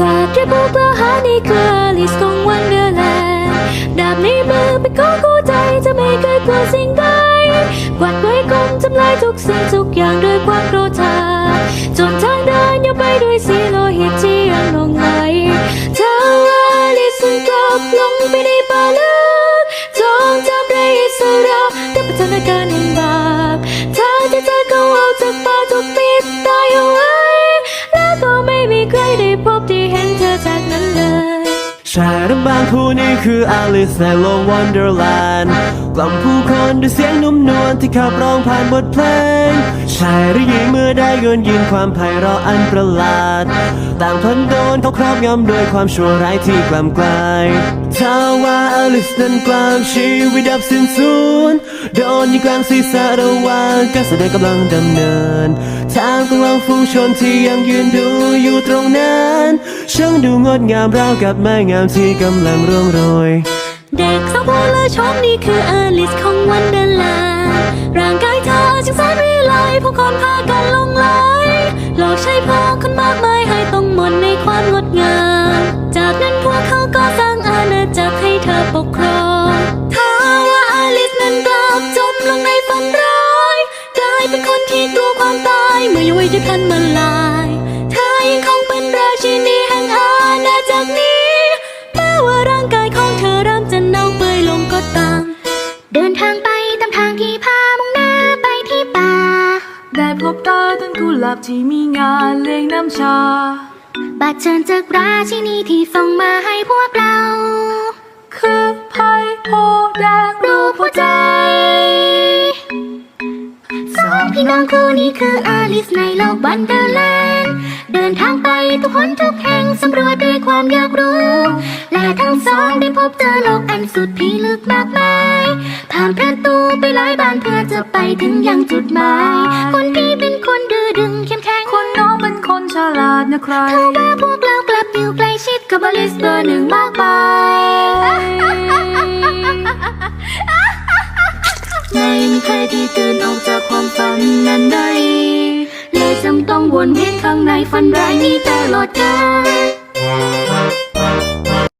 เรียกผู้กล้าหาญนี่คือลิสของวันเดอร์แลนด์ดาบในมือเป็นของคู่ใจจะไม่เคยกลัวสิ่งใดกวาดไว้กลมทำลายทุกสิ่งทุกอย่างด้วยความโกรธาจนทางเดินยกไปด้วยสีโลหิตที่ยังลงไหลเธอว่าอลิสกลับลงไปในป่าลึกจงจำได้อิสระกับพัฒนาการ ชายรับบางผู้นี้คืออลิสในโลกวันเดอร์แลนด์กล่อมผู้คนด้วยเสียงนุ่มนวลที่ขับร้องผ่านบทเพลง ชายหรือหญิงเมื่อได้โยนยินความไพเราะอันประหลาด ต่างทนโดนเขาครอบงำด้วยความชั่วร้ายที่กล่ำกลายถ้าว่าอลิสนั้นกลางชีวิตดับสิ้นสูญโด นยิงกลางศีรษะระหว่างการแสดงกำลังดำเนินทางกำลังฝูงชนที่ยังยืนดูอยู่ตรงนั้นช่างดูงดงามราวกับไม้งามที่กำลังร่วงโรย เด็กสาวผู้เลอชมนี่คืออลิสของวันเดลนด์ร่างกายเธอช่างแสนวิไลผู้คนพากันหลงไหลหลอกใช้พาคนมากมายให้ต้องหมดในความงดงาม จากนั้นพวกเขา พันมาลายเธอยังคงเป็นราชินีแห่งอาณาจักรนี้แม้ว่าร่างกายของเธอเริ่มจะเน่าเปื่อยลงก็ตาม เดินทางไปตามทางที่พามุ่งหน้าไปที่ป่า ได้พบตาต้นกุหลาบที่มีงานเลี้ยงน้ำชาบัตรเชิญจากราชินีที่ส่งมาให้พวกเรา น้องคู่นี้คืออลิสในโลกวันเดอร์แลนด์เดินทางไปทุกคนทุกแห่งสำรวจด้วยความอยากรู้ และทั้งสองได้พบเจอโลกอันสุดพิลึกมากมาย ผ่านประตูไปหลายบานเพื่อจะไปถึงยังจุดหมาย คนพี่เป็นคนดื้อดึงเข้มแข็งคนน้องเป็นคนฉลาดนะใครเท่าว่าพวกเรากลับอยู่ใกล้ชิดกับอลิสเบอร์หนึ่งมาก ที่ตื่นออกจากความฝันนั้นได้เลยจำต้องวนเวียนข้างในฝันร้ายนี้ตลอดกาล